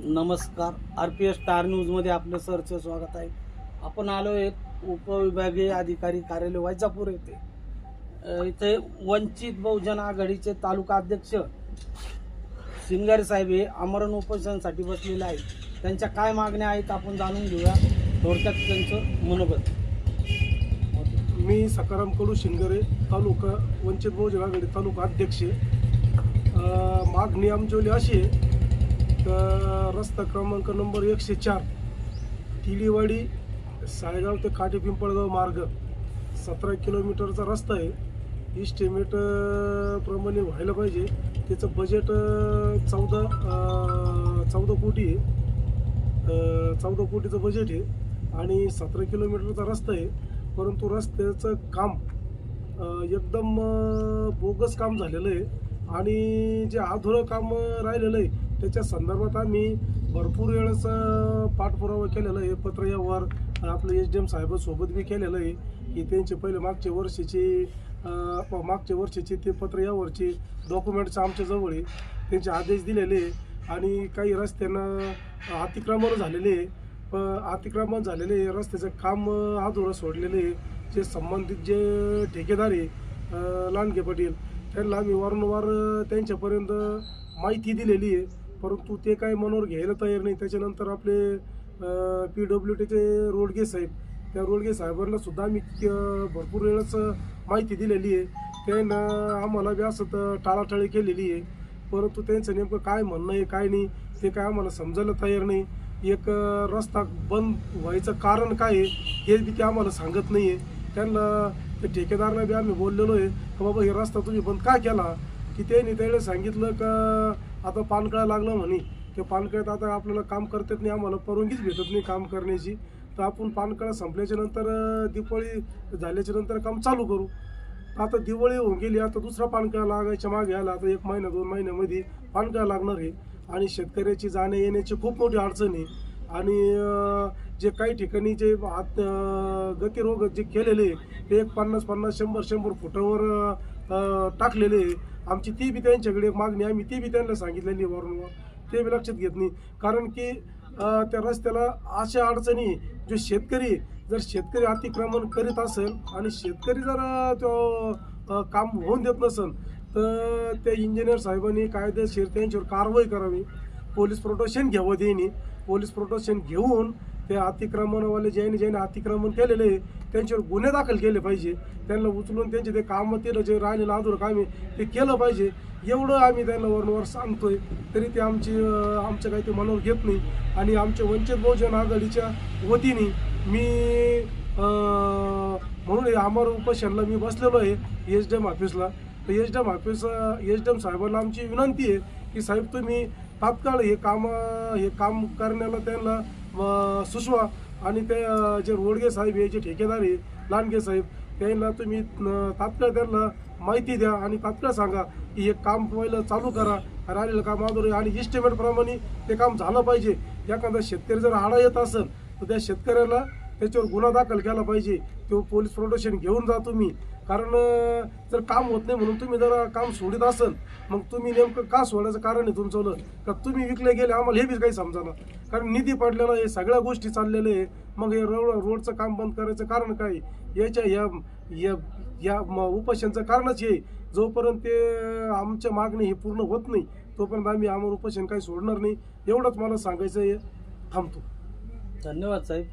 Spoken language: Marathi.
नमस्कार. आर पी एस स्टार न्यूजमध्ये आपलं सरचं स्वागत आहे. आपण आलो एक उपविभागीय अधिकारी कार्यालय वैजापूर येथे. इथे वंचित बहुजन आघाडीचे तालुका अध्यक्ष सिंगारे साहेब हे आमरण उपोषणासाठी बसलेले आहेत. त्यांच्या काय मागण्या आहेत आपण जाणून घेऊया. थोडक्यात त्यांचं मनोगत. मी सकाराम कडू शिंगरे तालुका वंचित बहुजन आघाडी तालुका अध्यक्ष मागणी आमची अशी आहे तर रस्ता क्रमांक नंबर एकशे चार टिलीवाडी सायगाव ते काटे पिंपळगाव मार्ग. सतरा किलोमीटरचा रस्ता आहे. इस्टिमेट प्रमाणे व्हायला पाहिजे. त्याचं बजेट चौदा चौदा कोटी आहे. चौदा कोटीचं बजेट आहे. आणि सतरा किलोमीटरचा रस्ता आहे. परंतु रस्त्याचं काम एकदम बोगस काम झालेलं आहे. आणि जे अधुरं काम राहिलेलं आहे त्याच्या संदर्भात आम्ही भरपूर वेळेस पाठपुरावा केलेला आहे. पत्र यावर आपलं एच डी एम साहेबांसोबत बी केलेलं आहे की त्यांचे पहिले मागच्या वर्षीची मागच्या वर्षीची ते पत्र यावरची डॉक्युमेंट्स आमच्याजवळ आहे. त्यांचे आदेश दिलेले आणि काही रस्त्यांना अतिक्रमण झालेले आहे. प अतिक्रमण झालेले रस्त्याचं काम अधुरं सोडलेले जे संबंधित जे ठेकेदार आहे लांडगे पाटील त्यांना आम्ही वारंवार त्यांच्यापर्यंत माहिती दिलेली आहे. परंतु ते काय मनावर घ्यायला तयार नाही. त्याच्यानंतर आपले पी डब्ल्यू टीचे रोडगे साहेब त्या रोडगे साहेबांना सुद्धा आम्ही भरपूर वेळाच माहिती दिलेली आहे. त्यांना आम्हाला बी असं टाळाटाळी केलेली आहे. परंतु त्यांचं नेमकं काय म्हणणं आहे काय नाही ते काय आम्हाला समजायला तयार नाही. एक रस्ता बंद व्हायचं कारण काय आहे हे बी ते आम्हाला सांगत नाही आहे त्यांना ते ठेकेदारला बी आम्ही बोललेलो आहे की बाबा हे रस्ता तुम्ही बंद का केला? की ते त्यावेळेस सांगितलं का आता पानकळा लागलं म्हणे. ते पानकळ्यात आता आपल्याला काम करतात नाही आम्हाला परवानगीच भेटत नाही काम करण्याची. तर आपण पानकळा संपल्याच्या नंतर दिवाळी झाल्याच्यानंतर काम चालू करू. आता दिवाळी होऊन गेली आता दुसरा पानकळा लागायच्या मागे आला. आता एक महिना दोन महिन्यामध्ये पानकळा लागणार आहे. आणि शेतकऱ्याची जाण्या येण्याची खूप मोठी अडचण आहे. आणि जे काही ठिकाणी जे हात गतिरोग जे केलेले ते एक पन्नास पन्नास शंभर शंभर फुटावर टाकलेले आहे. आमची ती बी त्यांच्याकडे मागणी आम्ही ती बी त्यांना सांगितलेली आहे वारंवार. ते बी लक्षात घेत नाही. कारण की त्या रस्त्याला अशा अडचणी जो शेतकरी जर शेतकरी अतिक्रमण करीत असेल आणि शेतकरी जर तो काम होऊन देत नसेल तर त्या इंजिनियर साहेबांनी कायदेशीर त्यांच्यावर कारवाई करावी. पोलीस प्रोटेक्शन घ्यावं त्यांनी. पोलीस प्रोटेक्शन घेऊन ते अतिक्रमणवाले ज्यांनी ज्यांनी अतिक्रमण केलेले आहे त्यांच्यावर गुन्हे दाखल केले पाहिजे. त्यांना उचलून त्यांचे ते कामं केलं जे राहिलेलं अधुरं काम आहे ते केलं पाहिजे. एवढं आम्ही त्यांना वारंवार सांगतोय. तरी ते आमची आमच्या काही ते मनावर घेत नाही. आणि आमच्या वंचित बहुजन आघाडीच्या वतीने मी म्हणून हे आमर उपोषणला मी बसलेलो आहे एच डी एम ऑफिसला. तर H D M office H D M साहेबांना आमची विनंती आहे की साहेब तुम्ही तात्काळ हे काम हे काम करण्याला त्यांना सुषमा सुचवा आणि ते जे रोडगे साहेब हे जे ठेकेदार आहे लांडगे साहेब त्यांना तुम्ही तात्काळ त्यांना माहिती द्या आणि तात्काळ सांगा की हे काम पहिलं चालू करा. राहिलेलं काम अधुरं आणि इस्टिमेटप्रमाणे ते काम झालं पाहिजे. एखादा शेतकरी जर आडा येत असेल तर त्या शेतकऱ्याला त्याच्यावर गुन्हा दाखल केला पाहिजे. तो पोलीस प्रोटेक्शन घेऊन जा तुम्ही. कारण जर काम होत नाही म्हणून तुम्ही जर काम सोडित असेल मग तुम्ही नेमकं का सोडायचं कारण आहे तुमचं का तुम्ही विकले गेले आम्हाला हे बी काही समजाना कारण निधी पडलेला हे सगळ्या गोष्टी चाललेल्या आहे. मग हे रोड रोडचं काम बंद करायचं कारण काय? याच्या या या या म- उपोषणचं कारणच हे. जोपर्यंत ते आमच्या मागणी हे पूर्ण होत नाही तोपर्यंत आम्ही आम्हाला उपोषण काही सोडणार नाही. एवढंच मला सांगायचं आहे. थांबतो. धन्यवाद साहेब.